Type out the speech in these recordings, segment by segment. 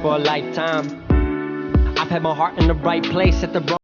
for a lifetime. I've had my heart in the right place at the wrong.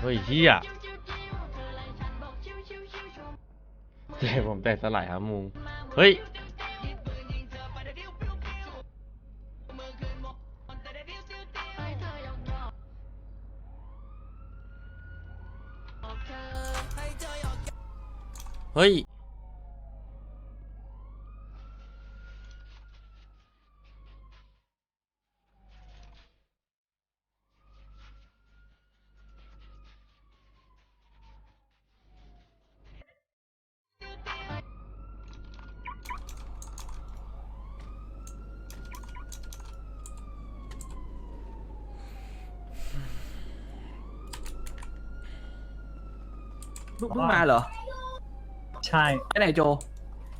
เฮ้ยเฮียใจผมแตกสลายครับมุง เฮ้ย เฮ้ย เพิ่งมาเหรอใช่ไปไหนโจ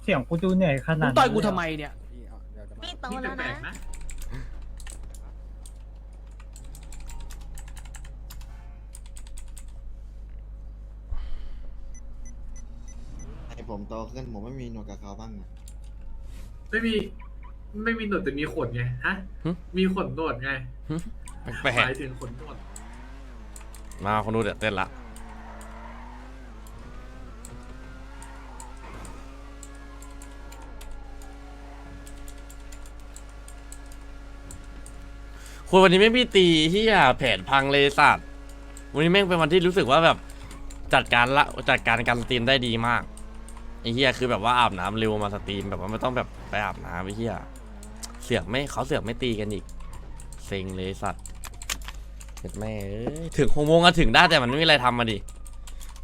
เสียงกูดูเหนื่อยขมึนาดงต่อยกูทำไมเนี่ยมีโตแล้วนะ ไอผมโตขึ้นผมไม่มีหนวดกับเขาบ้างอะไม่มี ไม่มีหนวดแต่มีขนไง ฮะ หึ มีขนหนวดไงแปลหกมายถึงขนหนวด ๆมาคนดูเดี๋ยวเต้นละ คุณวันนี้ไม่มีตีที่อะแผนพังเลยสัตว์วันนี้แม่งเป็นวันที่รู้สึกว่าแบบจัดการละจัดการการสตรีมได้ดีมากไอ้เฮียคือแบบว่าอาบน้ำเร็วมาสตรีมแบบว่าไม่ต้องแบบไปอาบน้ำไอ้เฮียเสือกไม่เขาเสือกไม่ตีกันอีกเซ็งเลยสัตว์เห็ดแม่เอ้ยถึงหกโมงก็ถึงได้แต่มันไม่มีอะไรทำมาดิ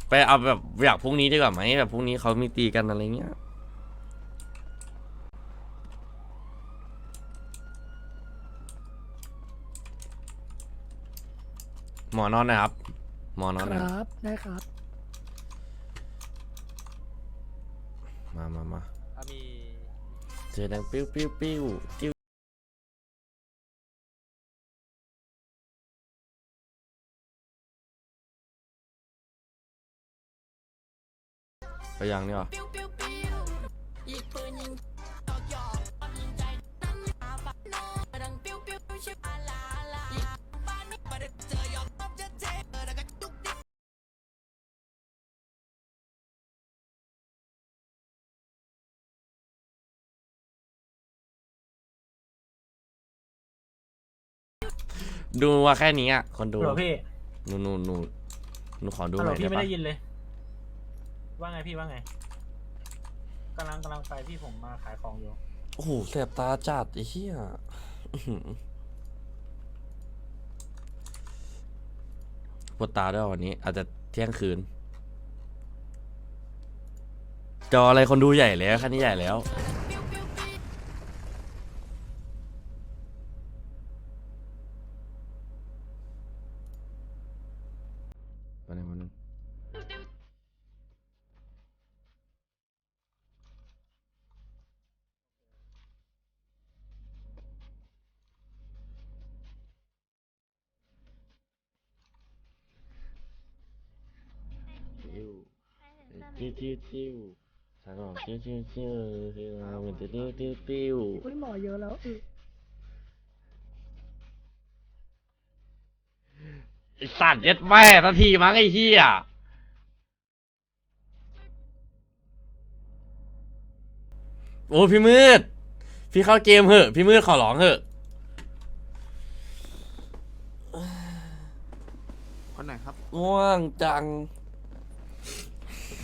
ไปเอาแบบอยากพรุ่งนี้ดีกว่าไหมแบบพรุ่งนี้เขามีตีกันอะไรเงี้ย หมอนอนนะครับ หมอนอนนะครับ ได้ครับ มามามาเจอดังปิ้วปิ้วปิ้วปิ้วไปยังนี่วะดูว่า แค่นี้อะคนดูฮัลโหลพี่หนูหนูหนูหนูขอดูฮัลหโหลน่อยพี่ได้ไม่ปะได้ยินเลย ว่าไงพี่ว่าไงกำลังกำลังไปพี่ผมมาขายของอยู่ โอ้โหแสบตาจัดไอ้เหี้ยอื้อหือปวดตาด้วยวันนี้ อาจจะเที่ยงคืน จออะไรคนดูใหญ่แล้วคันนี้ใหญ่แล้ว จิ้วจิ้วจิ้วสารบอกจิ้วจิ้วจิ้วจิ้วเอาเหมือนจะจิ้วจิ้วจิ้วอุ้ยหมอเยอะแล้วอือไอสัตว์เย็ดแม่ทันทีมั้งไอ้เหี้ยโอ้พี่มืด พี่เข้าเกมเหอะ พี่มืดขอร้องเหอะ คนไหนครับ ง่วงจัง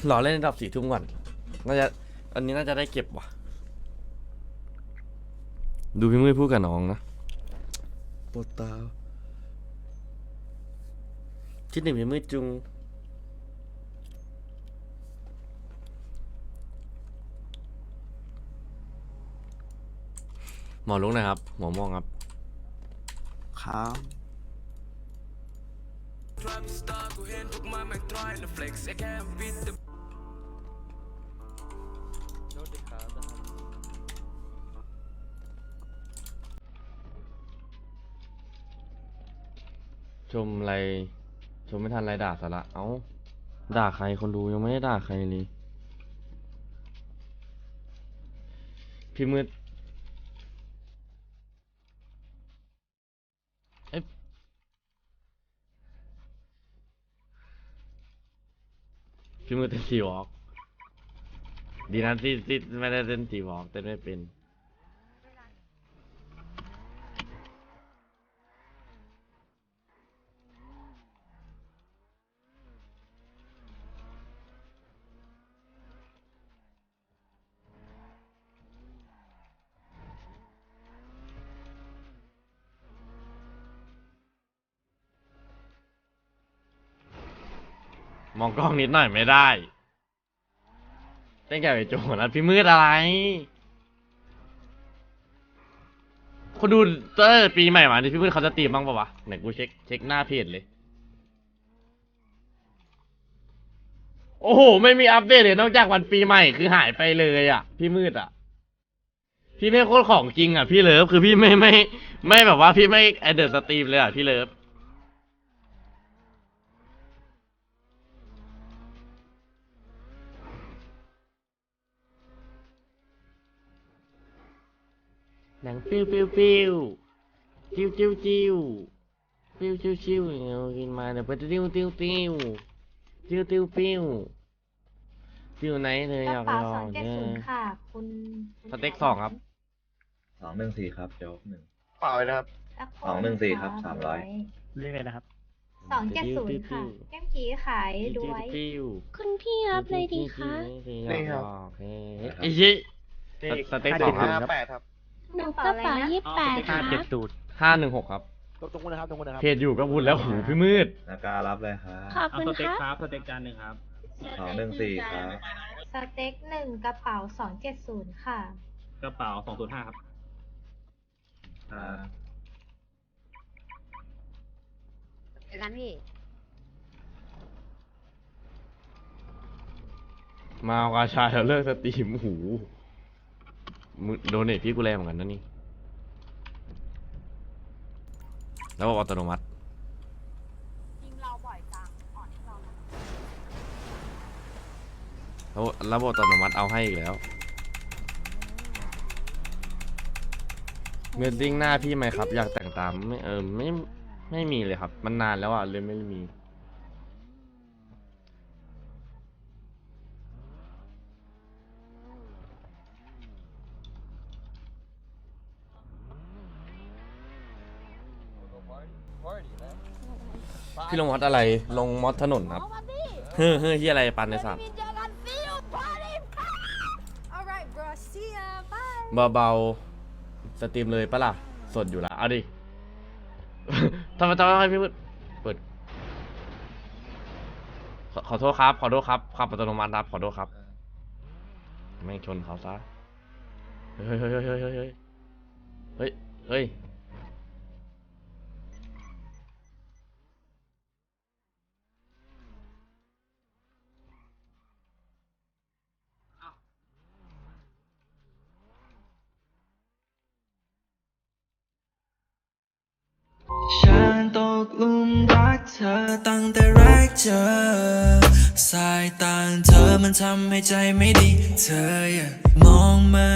หล่อเล่นระดับสี่ทุ่มก่อนน่าจะอันนี้น่าจะได้เก็บว่ะ ดูพี่มืดพูดกับน้องนะปวดตาคิดถึงพี่มืดจุง หมอลุกนะครับ หมอมองครับ ครับ ชมอะไร ชมไม่ทันไรด่าสาระเอ้า ด่าใครคนดูยังไม่ได้ด่าใครเลย พี่มืดเอ๊ะพี่มืดเต้นทีวอล์ก ดีนะที่ที่ไม่ได้เต้นทีวอล์กเต้นไม่เป็น มองกล้องนิดหน่อยไม่ได้ เต้นแก่ไปโจนะพี่มืดอะไร คนดูเตอร์ปีใหม่มาที่พี่มืดเขาจะตีมบ้างปะวะไหนกูเช็คเช็คหน้าเพจเลย โอ้โห ไม่มีอัปเดตเลยนอกจากวันปีใหม่คือหายไปเลยอะ พี่มืดอะ พี่ไม่โคตรของจริงอะ พี่เลิฟคือพี่ไม่ไม่ ไม่แบบว่าพี่ไม่ไอเดอร์สตรีมเลยอะพี่เลิฟ หนังปิ้วปิ้วปิ้วจิ้วจิ้วจิ้วปิ้วจิ้วจิ้วเอากินมาเดี๋ยวไปติ้วติ้วติ้วจิ้วติ้วปิ้วปิ้วไหนเธอกอยากระเป๋าลสองงเจ็ดเนี่ศูนย์ค่ะคุณสเต็กสองครับ สองหนึ่งสี่ครับโจ๊กหนึ่ง เปล่าเลยนะครับสักคสองหนึ่งสี่ครับสามร้อย เรียกไงนะครับ สองเจ็ดศูนย์ค่ะแก้มกี้ขายจิ้วด้วจิ้วยปิ้วคุณพี่รับเลยดีคะ นี่ครับเฮ้ยไอ้ยี่สเต็กสองครับ แปดครับ หนูกระเป๋ายี่สิบแปดห้าค่ะเจ็ดสูตรห้าหนึ่งหกครับ ตรงนู้นนะครับตรงนู้นนะครับเพจอยู่ก็พูดแล้วหูพี่มืด นาการรับเลยครับขอบคุณครับสเต็กจานหนึ่งครับ สองหนึ่งสี่ครับสเต็กหนึ่งกระเป๋าสองเจ็ดศูนย์ค่ะ กระเป๋าสองศูนย์ห้าครับ อ่า เจอกันพี่ มาเอากาชาแล้วเลิกสตรีมหู มึงโดนเนทพี่กูแรงเหมือนกันนะนี่แล้วบอกอัตโนมัติยิงเราบ่อยจังอ่อนเราแล้วระบบอัตโนมัติเอาให้อีกแล้วเมดดิ้งหน้าพี่ไหมครับ อยากแต่งตามไม่เออไม่ไม่มีเลยครับ มันนานแล้วอะเลยไม่มี พี่ลงมอดอะไร ลงมอดถนนครับ เฮ้อเฮ้อที่อะไรปันในสัตว์เจอกันฟิวพาร์ตี้ alright bro see ya bye เบาๆ สตรีมเลยปะล่ะ สดอยู่ละ เอาดิ ทำไมทำไมให้พี่มืดเปิด ขอขอโทษครับ ขอโทษครับขับอัตโนมัติครับ ขอโทษครับแม่งชนเขาซะ เฮ้ยเฮ้ยเฮ้ยเฮ้ยเฮ้ยเฮ้ยเฮ้ย ตั้งแต่แรกเจอ สายตาเธอมันทำให้ใจไม่ดี เธออย่ามองมา